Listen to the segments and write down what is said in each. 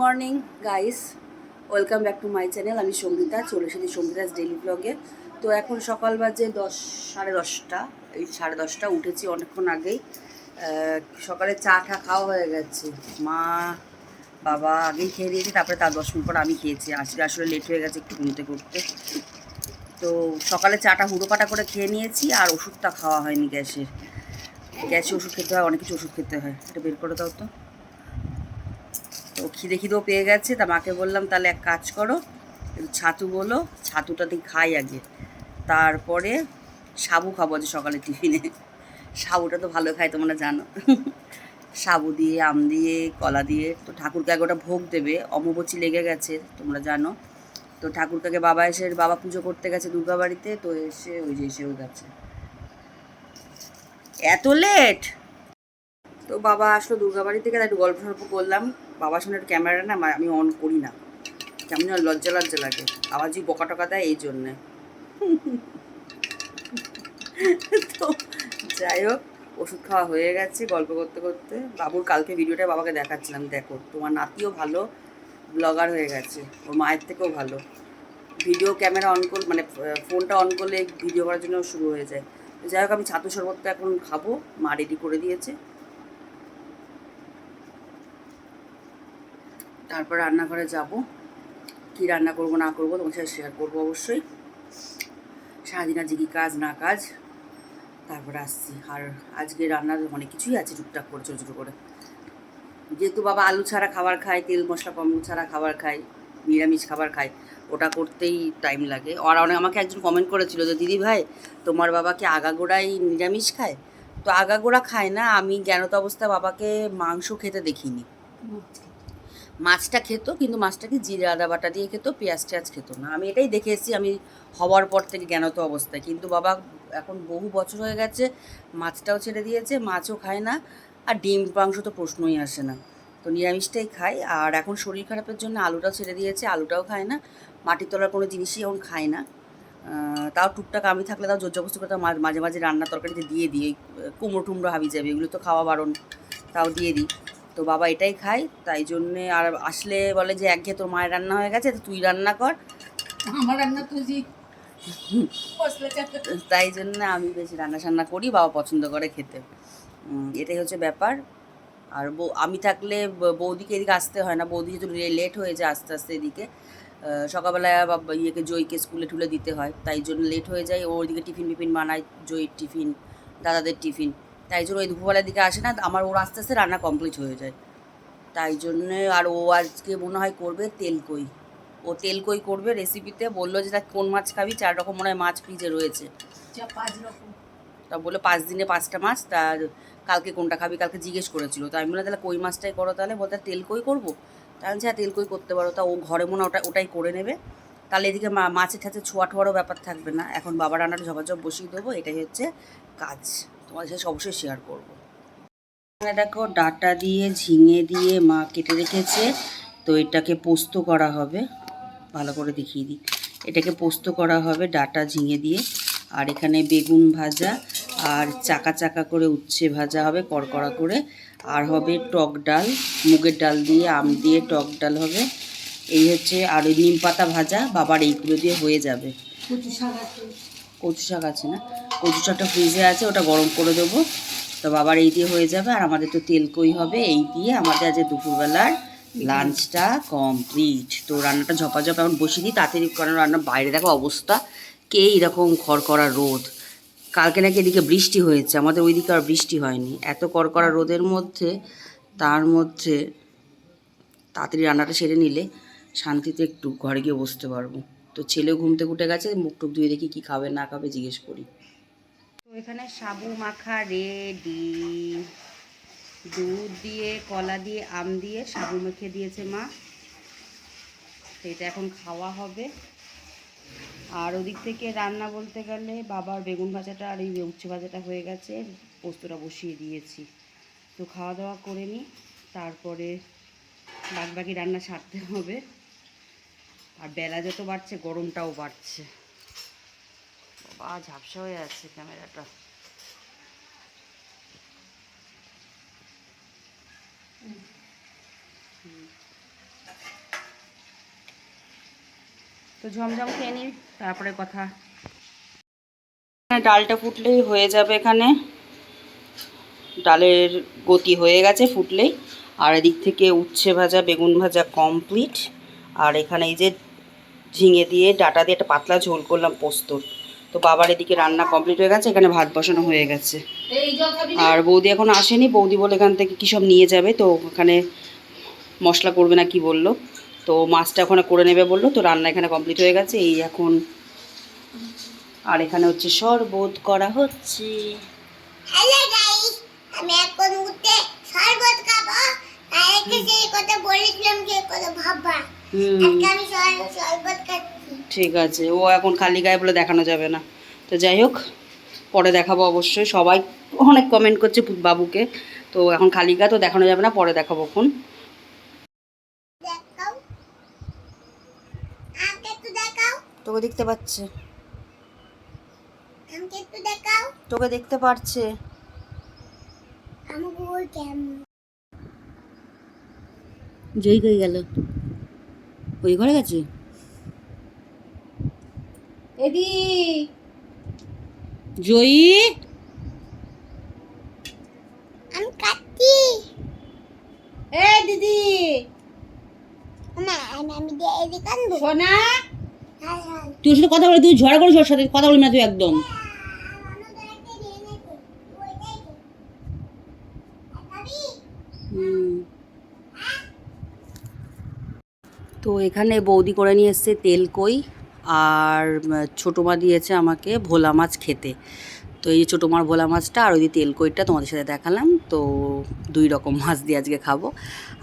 Morning guys welcome back to my channel আমি সঙ্গীতা, চলে এসেছি সঙ্গীতাস ডেলি ব্লগে তো এখন সকাল বাজে দশ, সাড়ে দশটা। এই সাড়ে দশটা উঠেছি অনেকক্ষণ আগেই। সকালে চা টা খাওয়া হয়ে গেছে। মা, বাবা আগেই খেয়ে দিয়েছি, তারপরে তার দশ মিনিট পর আমি খেয়েছি। আজকে আসলে লেট হয়ে গেছে একটু ঘুমতে করতে তো সকালে চাটা হুড়ো পাটা করে খেয়ে নিয়েছি আর ওষুধটা খাওয়া হয়নি গ্যাসের। গ্যাসে ওষুধ খেতে হয়, অনেক কিছু ওষুধ খেতে হয়। এটা বের করে দাও তো। তো খিদে খিদেও পেয়ে গেছে, তা মাকে বললাম, তাহলে এক কাজ করো ছাতু বলো, ছাতুটা দিয়ে খাই আগে। তারপরে সাবু খাব যে সকালে টিফিনে। সাবুটা তো ভালো খাই তোমরা জানো। সাবু দিয়ে, আম দিয়ে, কলা দিয়ে, তো ঠাকুরকে আগে ওটা ভোগ দেবে, অম্বুবচী লেগে গেছে, তোমরা জানো। তো ঠাকুরকাকে বাবা এসে, বাবা পুজো করতে গেছে দুর্গা বাড়িতে তো এসে ওই যে এসেও গেছে। এত লেট তো বাবা আসলো দুর্গাবাড়ি থেকে একটু গল্প সল্প করলাম। বাবার সামনে একটু ক্যামেরা না আমি অন করি না। কেমন লজ্জা লজ্জা লাগে। আবার যে বকা টকা দেয় এই জন্যে। তো যাই হোক, ওষুধ খাওয়া হয়ে গেছে গল্প করতে করতে। বাবুর কালকে ভিডিওটা বাবাকে দেখাচ্ছিলাম, দেখো। তোমার নাতিও ভালো ব্লগার হয়ে গেছে। ওর মায়ের থেকেও ভালো। ভিডিও ক্যামেরা অন কর মানে ফোনটা অন করলে ভিডিও করার জন্য শুরু হয়ে যায়। যাই হোক, আমি ছাতু শরবতটা এখন খাব। মা রেডি করে দিয়েছে। তারপর রান্নাঘরে যাব। কি রান্না করব, না করব, তোমার সাথে শেয়ার করব অবশ্যই। সারাদিন আজকে কী কাজ, না কাজ, তারপরে আসছি। আর আজকে রান্নার অনেক কিছুই আছে টুকটাক করে ছোটো ছোটো করে। যেহেতু বাবা আলু ছাড়া খাবার খায়, তেল, মশলা কম ছাড়া খাবার খায়, নিরামিষ খাবার খায়, ওটা করতেই টাইম লাগে। আর অনেক আমাকে একজন কমেন্ট করেছিল যে, দিদি ভাই, তোমার বাবাকে আগাগোড়াই নিরামিষ খায়? তো আগাগোড়া খায় না, আমি জ্ঞানত অবস্থায় বাবাকে মাংস খেতে দেখিনি। মাছটা খেত, কিন্তু মাছটাকে জিরে, আদা বাটা দিয়ে খেত, পেঁয়াজ টেয়াজ খেত না। আমি এটাই দেখে এসেছি, আমি হওয়ার পর থেকে জ্ঞানত অবস্থায়। কিন্তু বাবা, এখন বহু বছর হয়ে গেছে, মাছটাও ছেড়ে দিয়েছে, মাছও খায় না, আর ডিম, মাংস তো প্রশ্নই আসে না। তো নিরামিষটাই খায়, আর এখন শরীর খারাপের জন্য আলুটাও ছেড়ে দিয়েছে, আলুটাও খায় না মাটির তলার কোনো জিনিসই এখন খায় না। তাও টুকটাক আমি থাকলে তাও জোরজবস্তি করে মাঝে মাঝে রান্না তরকারিতে দিয়ে দিই কুমড়ো টুমড়ো হাবি যাবে এগুলো তো খাওয়া বারণ, তাও দিয়ে দিই। তো বাবা এটাই খায় তাই জন্যে আর আসলে বলে যে একঘেয়ে তোর মায়ের রান্না হয়ে গেছে তো তুই রান্না কর। আমার রান্না তো জি। তাই জন্য আমি বেশি রান্না সান্না করি বাবা পছন্দ করে খেতে। এটাই হচ্ছে ব্যাপার। আর বউ আমি থাকলে বৌদিকে এদিকে আসতে হয় না বৌদি যেহেতু লেট হয়ে যায় আস্তে আস্তে এদিকে। সকালবেলায় বাবা ইয়েকে জয়কে স্কুলে ঠুলে দিতে হয় তাই জন্য লেট হয়ে যায়। ও ওইদিকে টিফিন ফিফিন বানায় জয়ীর টিফিন দাদাদের টিফিন। তাই জন্য ওই দুপুরবেলার দিকে আসে না আমার ওর আস্তে আস্তে রান্না কমপ্লিট হয়ে যায়। তাই জন্যে আর ও আজকে মনে হয় করবে তেলকই ও তেলকই করবে রেসিপিতে বলল যে তা কোন মাছ খাবি? চার রকম মনে হয় মাছ ফ্রিজে রয়েছে। পাঁচ রকম। তা বলল পাঁচ দিনে পাঁচটা মাছ তা কালকে কোনটা খাবি? কালকে জিজ্ঞেস করেছিল। তা আমি বললাম তাহলে কই মাছটাই করো তাহলে? বলতে তেল কই করব? তাহলে আমি হ্যাঁ তেল কই করতে পারো। তা ও ঘরে মনে ওটা ওটাই করে নেবে। তাহলে এদিকে মাছের ঠাছে ছোঁয়া ঠোয়ারও ব্যাপার থাকবে না। এখন বাবা রান্নাটা ঝপাঝপ বসিয়ে দেবো এটাই হচ্ছে কাজ। তোমার সাথে অবশ্যই শেয়ার করব। দেখো ডাটা দিয়ে ঝিঙে দিয়ে মা কেটে রেখেছে তো এটাকে পোস্ত করা হবে। ভালো করে দেখিয়ে দিই। এটাকে পোস্ত করা হবে ডাটা ঝিঙে দিয়ে। আর এখানে বেগুন ভাজা আর চাকা চাকা করে উচ্ছে ভাজা হবে কড়কড়া করে। আর হবে টক ডাল মুগের ডাল দিয়ে আম দিয়ে টক ডাল হবে। এই হচ্ছে আর ওই নিম পাতা ভাজা বাবার এইগুলো দিয়ে হয়ে যাবে। কচু শাক আছে। কচু শাক আছে না? কচু শাকটা ফ্রিজে আছে, ওটা গরম করে দেবো। তো বাবার এই দিয়ে হয়ে যাবে, আর আমাদের তো তেলকই হবে এই দিয়ে আমাদের আজ দুপুরবেলার লাঞ্চটা কমপ্লিট। তো রান্নাটা ঝপাঝপ এখন বসিয়ে দিই তাড়াতাড়ি কারণ রান্না, বাইরে দেখো অবস্থা, কে এরকম খড়কড়া রোদ। কালকে নাকি এদিকে বৃষ্টি হয়েছে, আমাদের ওইদিকে আর বৃষ্টি হয়নি। এত কড়কড়া রোদের মধ্যে, তার মধ্যে তাড়াতাড়ি রান্নাটা সেরে নিলে শান্তিতে একটু ঘরে গিয়ে বসতে পারব। তো ছেলেও ঘুমতে উঠে গেছে, মুখ টুক ধুয়ে দেখি কী খাবে না খাবে জিজ্ঞেস করি। এখানে সাবু মাখা রেডি দুধ দিয়ে, কলা দিয়ে, আম দিয়ে সাবু মেখে দিয়েছে মা। এটা এখন খাওয়া হবে। আর ওদিক থেকে রান্না বলতে গেলে বাবার বেগুন ভাজাটা আর এই উচ্ছে ভাজাটা হয়ে গেছে। পোস্তটা বসিয়ে দিয়েছি। তো খাওয়া দাওয়া করে নিই তারপরে বাদ বাকি রান্না সারতে হবে। আর বেলা যত বাড়ছে, গরমটাও বাড়ছে। বাবা ঝাপসা হয়ে আছে ক্যামেরাটা। তো ঝমঝম খেয়ে নিই তারপরে কথা। ডালটা ফুটলেই হয়ে যাবে এখানে। ডালের গতি হয়ে গেছে ফুটলেই। আর এদিক থেকে উচ্ছে ভাজা বেগুন ভাজা কমপ্লিট আর এখানে এই যে ঝিঙে দিয়ে ডাটা দিয়ে একটা পাতলা ঝোল করলাম পোস্তর। তো বাবার এদিকে রান্না কমপ্লিট হয়ে গেছে এখানে ভাত বসানো হয়ে গেছে। আর বৌদি এখন আসেনি বৌদি বলে এখান থেকে কী সব নিয়ে যাবে তো ওখানে মশলা করবে না কি বলল। তো মাছটা ওখানে করে নেবে বলল তো রান্না এখানে কমপ্লিট হয়ে গেছে এই এখন। আর এখানে হচ্ছে শরবত করা হচ্ছে। আমি এখন উঠে শরবত খাব। সেই কথা বলেছিলাম যে কথা ভাববা। আজকে আমি শরবত খাচ্ছি। ঠিক আছে ও এখন খালি গায়ে বলে দেখানো যাবে না। তো যাই হোক পরে দেখাবো অবশ্যই। সবাই অনেক কমেন্ট করছে বাবুকে। তো এখন খালি গায়ে তো দেখানো যাবে না পরে দেখাবো এখন। তোকে দেখতে পাচ্ছে। তোকে দেখতে পারছে। জয়ী কই গেল। ওই ঘরে গেছে? এদি। জয়ী। আমি কাটছি। এ দিদি। সোনা। হ্যাঁ হ্যাঁ। তুই সাথে কথা বলে তুই ঝগড়া করিস ওর সাথে কথা বলবি না তুই একদম। ওইটাই তো এখানে বৌদি করে নিয়ে এসছে তেলকই আর ছোটো মা দিয়েছে আমাকে ভোলা মাছ খেতে। তো এই ছোটো মার ভোলা মাছটা আর ওই যে তেলকইটা তোমাদের সাথে দেখালাম। তো দুই রকম মাছ দিয়ে আজকে খাব।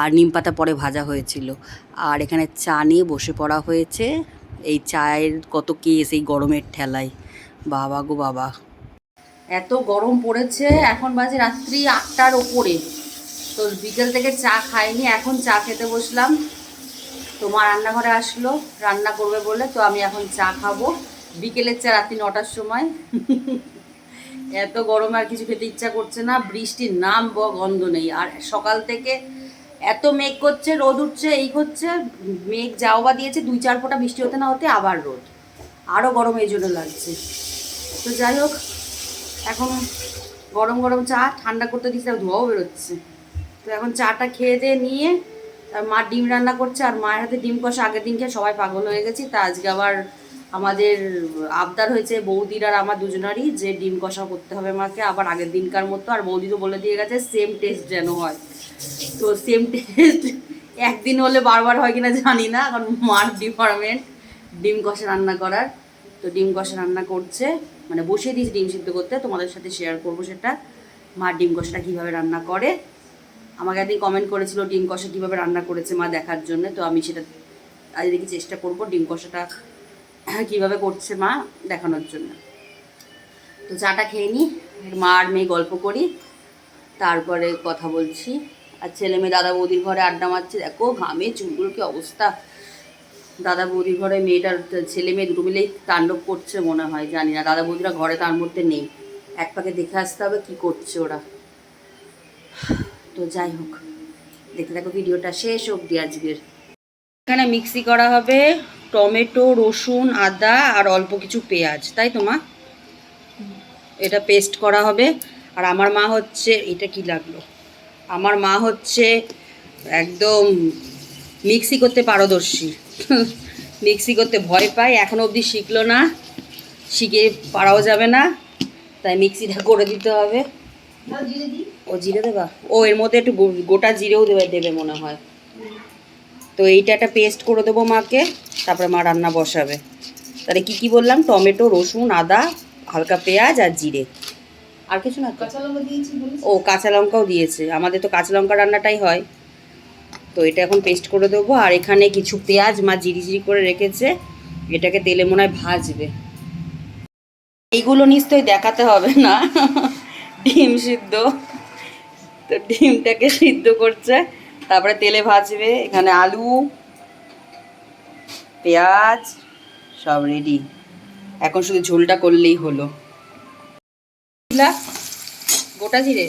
আর নিম পাতা পরে ভাজা হয়েছিল। আর এখানে চা নিয়ে বসে পড়া হয়েছে। এই চায়ের কত কেস এই গরমের ঠেলায়। বাবা গো বাবা। এত গরম পড়েছে, এখন বাজে রাত্রি আটটার ওপরে। তো বিকেল থেকে চা খাইনি, এখন চা খেতে বসলাম। তো মা রান্নাঘরে আসলো, রান্না করবে বলে, তো আমি এখন চা খাব। বিকেলের চা রাত্রি নটার সময়। এত গরমে আর কিছু খেতে ইচ্ছা করছে না, বৃষ্টির নাম ব গন্ধ নেই। আর সকাল থেকে এত মেঘ করছে, রোদ উঠছে, এই হচ্ছে, মেঘ যাও বা দিয়েছে, দুই চার ফোঁটা বৃষ্টি হতে না হতে আবার রোদ। আরও গরম এই জন্য লাগছে। তো যাই হোক, এখন গরম গরম চা, ঠান্ডা করতে দিচ্ছে ধোঁয়াও বেরোচ্ছে। তো এখন চাটা খেয়ে দিয়ে নিয়ে মা ডিম রান্না করছে আর মায়ের হাতে ডিম কষা। আগের দিন খেয়ে সবাই পাগল হয়ে গেছি, তা আজকে আবার আমাদের আবদার হয়েছে বৌদির আর আমার দুজনারই যে ডিম কষা করতে হবে মাকে। আবার আগের দিনকার মতো আর বৌদি তো বলে দিয়ে গেছে সেম টেস্ট যেন হয়। তো সেম টেস্ট একদিন হলে বারবার হয় কিনা জানি না, কারণ মার ডিপার্টমেন্ট ডিম কষা রান্না করার। তো ডিম কষা রান্না করছে মানে বসিয়ে দিয়েছি ডিম সিদ্ধ করতে। তোমাদের সাথে শেয়ার করব সেটা মার ডিম কষাটা কীভাবে রান্না করে। আমাকে একদিন কমেন্ট করেছিল, ডিম কষা কীভাবে রান্না করেছে মা দেখার জন্য, তো আমি সেটা আজ দেখি চেষ্টা করব ডিম কষাটা কীভাবে করছে মা দেখানোর জন্য। তো চাটা খেয়ে নিই মা আর মেয়ে গল্প করি, তারপরে কথা বলছি। আর ছেলে মেয়ে দাদা বৌদির ঘরে আড্ডা মারছে, দেখো ঘামে চুলগুলো কি অবস্থা। দাদা বৌদির ঘরে মেয়েটার ছেলে মেয়ে দুটো মিলেই তাণ্ডব করছে মনে হয়, জানি না। দাদা বৌদিরা ঘরে তার মধ্যে নেই। এক পাকে দেখে আসতে হবে কী করছে ওরা। তো যাই হোক দেখতে থাকো ভিডিওটা শেষ অবধি আজকের। এখানে মিক্সি করা হবে টমেটো রসুন আদা আর অল্প কিছু পেঁয়াজ তাই তো মা? এটা পেস্ট করা হবে। আর আমার মা হচ্ছে এটা কি লাগল? আমার মা হচ্ছে একদম মিক্সি করতে পারদর্শী। মিক্সি করতে ভয় পায় এখনও অবধি শিখলো না। শিখে পারাও যাবে না। তাই মিক্সিটা করে দিতে হবে। ও জিরে দেবা? ও এর মধ্যে একটু গোটা জিরেও দেবে দেবে মনে হয়। তো এইটা একটা পেস্ট করে দেবো মাকে তারপরে মা রান্না বসাবে। তাহলে কি কি বললাম? টমেটো রসুন আদা হালকা পেঁয়াজ আর জিরে। আর কিছু না? কাঁচা লঙ্কা দিয়েছি ও কাঁচা লঙ্কাও দিয়েছে। আমাদের তো কাঁচা লঙ্কা রান্নাটাই হয়। তো এটা এখন পেস্ট করে দেবো। আর এখানে কিছু পেঁয়াজ মা জিরি জিরি করে রেখেছে। এটাকে তেলে মনে হয় ভাজবে। এইগুলো নিশ্চয়ই দেখাতে হবে না? ডিম সিদ্ধ। তো ডিমটাকে সিদ্ধ করছে। তারপরে তেলে ভাজবে এখানে আলু পেঁয়াজ সব রেডি এখন শুধু ঝোলটা করলেই হলো। গোটা জিরে?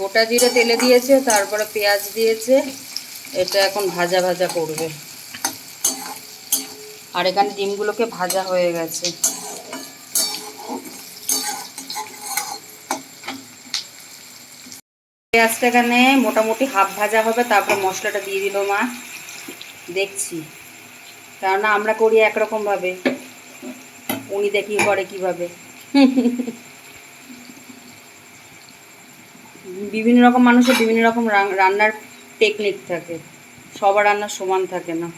গোটা জিরে তেলে দিয়েছে তারপরে পেঁয়াজ দিয়েছে। এটা এখন ভাজা ভাজা করবে। আর এখানে ডিমগুলোকে ভাজা হয়ে গেছে। পেঁয়াজটা এখানে মোটামুটি হাফ ভাজা হবে, তারপর মশলাটা দিয়ে দিল মা। দেখছি। কেননা আমরা করি একরকমভাবে উনি দেখি করে কীভাবে। বিভিন্ন রকম মানুষের বিভিন্ন রকম রান্নার টেকনিক থাকে। সবার রান্না সমান থাকে না।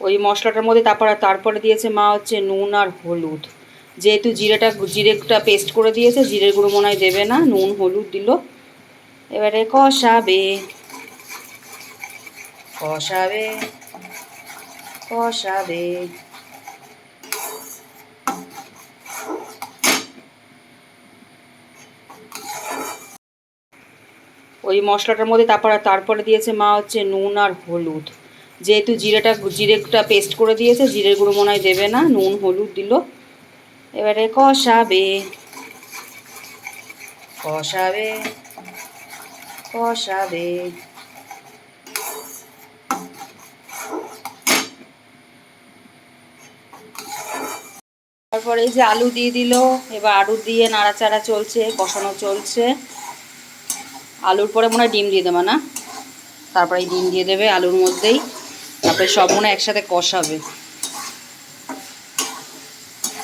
ওই মশলাটার মধ্যে তারপরে তারপরে দিয়েছে মা হচ্ছে নুন আর হলুদ। যেহেতু জিরেটা জিরেটা পেস্ট করে দিয়েছে, জিরের গুঁড়ো মনে হয় দেবে না, নুন, হলুদ দিল। এবারে কষাবে। কষাবে। কষাবে। ওই মশলাটার মধ্যে তারপরে তারপরে দিয়েছে মা হচ্ছে নুন আর হলুদ। যেহেতু জিরেটা জিরেটা পেস্ট করে দিয়েছে, জিরের গুঁড়ো মনে হয় দেবে না, নুন, হলুদ দিল। এবারে কষাবে কষাবে কষাবে তারপরে এই যে আলু দিয়ে দিল, এবার আলু দিয়ে নাড়াচাড়া চলছে, কষানো চলছে। আলুর পরে মনে হয় ডিম দিয়ে দেবে না? তারপরে ডিম দিয়ে দেবে আলুর মধ্যেই। তারপরে সব মনে একসাথে কষাবে।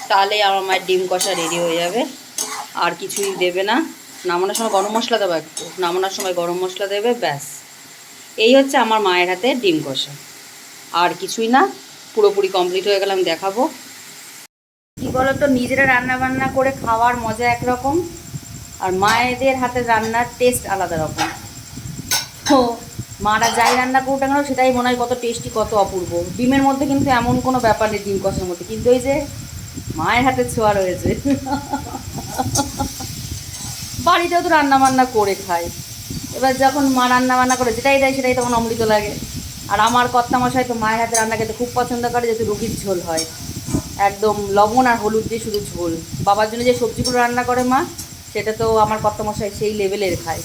তাহলে আমার মায়ের ডিম কষা রেডি হয়ে যাবে। আর কিছুই দেবে না। নামানোর সময় গরম মশলা দেবো একটু। নামানোর সময় গরম মশলা দেবে, ব্যাস। এই হচ্ছে আমার মায়ের হাতে ডিম কষা। আর কিছুই না, পুরোপুরি কমপ্লিট হয়ে গেলে আমি দেখাবো। কী বলো তো নিজেরা রান্না বান্না করে খাওয়ার মজা একরকম, আর মায়েদের হাতে রান্নার টেস্ট আলাদা রকম। তো মারা যাই রান্না করুক কেন, সেটাই মনে হয় কত টেস্টি কত অপূর্ব। ডিমের মধ্যে কিন্তু এমন কোনো ব্যাপার নেই ডিম কষার মধ্যে। কিন্তু ওই যে মায়ের হাতে ছোঁয়া রয়েছে। বাড়িতেও তো রান্না বান্না করে খাই এবার যখন মা রান্না বান্না করে, যেটাই দেয় সেটাই তখন অমৃত লাগে। আর আমার কর্তা মশাই তো মায়ের হাতে রান্না খেতে খুব পছন্দ করে, যেহেতু রুগীর ঝোল হয়। একদম লবণ আর হলুদ দিয়ে শুধু ঝোল। বাবার জন্য যে সবজিগুলো রান্না করে মা, সেটা তো আমার কর্তা মশাই সেই লেভেলের খায়।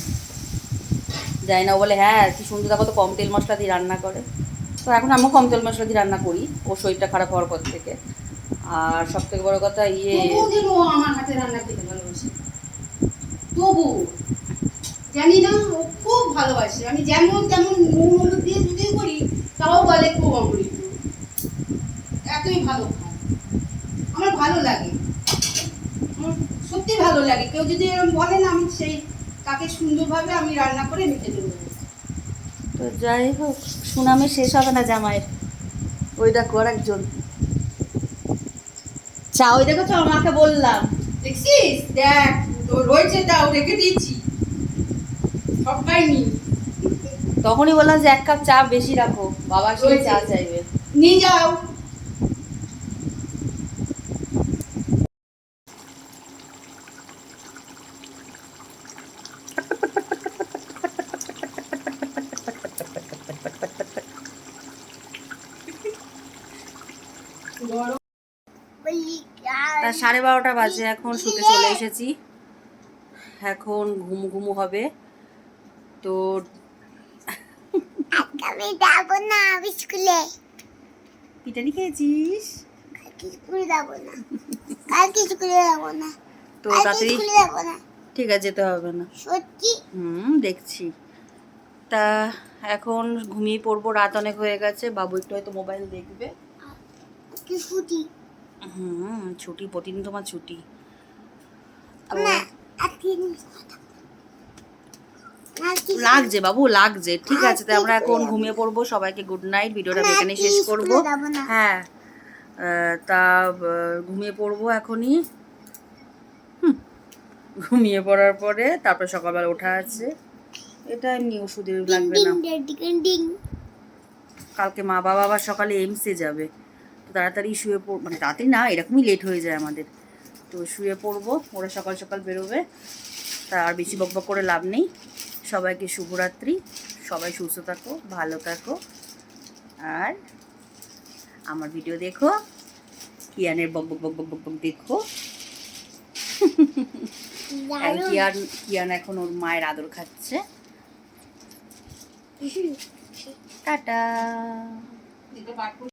যাই না বলে হ্যাঁ কি সুন্দর দেখো তো, কম তেল মশলা দিয়ে রান্না করে। তো এখন আমিও কম তেল মশলা দিয়ে রান্না করি, ও শরীরটা খারাপ হওয়ার পর থেকে। আর সব থেকে বড় কথা ইয়ে ও আমার হাতে রান্না খেতে ভালোবাসে। তবু জানি না ও খুব ভালোবাসে। আমি যেমন তেমন নুন হলুদ দিয়ে যদিও করি তাও বলে খুব অমৃত। এতই ভালো খায়। আমার ভালো লাগে। সত্যি ভালো লাগে। কেউ যদি এরকম বলে না আমি সেই তাকে সুন্দরভাবে আমি রান্না করে মেখে দেবো। তো যাই হোক সুনামে শেষ হবে না জামাইয়ের। ওই দেখো আর একজন চা ওই দেখো তো আমাকে বললাম। দেখছিস দেখ রয়েছে তাও রেখে দিয়েছি। সব পাইনি। তখনই বললাম যে এক কাপ চা বেশি রাখো বাবা সেই চা চাইবে। নিয়ে যাও বলি তা সাড়ে বারোটা বাজে এখন শুতে চলে এসেছি। এখন ঘুম ঘুমু হবে। তো আমি যাব না স্কুলে। পিটানি খেয়েছিস? স্কুলে যাব না। কালকে স্কুলে যাব না। তো তাড়াতাড়ি স্কুলে যাব না। ঠিক আছে যেতে হবে না। সত্যি? হুম দেখছি। তা এখন ঘুমিয়ে পড়ব রাত অনেক হয়ে গেছে। বাবু একটু হয়তো মোবাইল দেখবে। কি হুম ছুটি প্রতিদিন তোমার ছুটি। লাগছে। বাবু লাগছে। ঠিক আছে তো আমরা এখন ঘুমিয়ে পড়ব সবাইকে গুড নাইট ভিডিওটা এখানে শেষ করব। হ্যাঁ তা ঘুমিয়ে পড়ব এখনই। ঘুমিয়ে পড়ার পরে তারপর সকালবেলা ওঠা আছে। এটা এমনি ওষুধের লাগবে না। কালকে মা বাবা আবার সকালে এমসে যাবে। তাড়াতাড়ি শুয়ে পড় মানে তাড়াতাড়ি না এরকমই লেট হয়ে যায় আমাদের। তো শুয়ে পড়ব ওরা সকাল সকাল বেরোবে তা আর বেশি বকবক করে লাভ নেই। সবাইকে শুভরাত্রি সবাই সুস্থ থাকো ভালো থাকো। আর আমার ভিডিও দেখো কিয়ানের বক বক বক বক বক বক দেখো। কিয়ান কিয়ান এখন ওর মায়ের আদর খাচ্ছে। টাটা।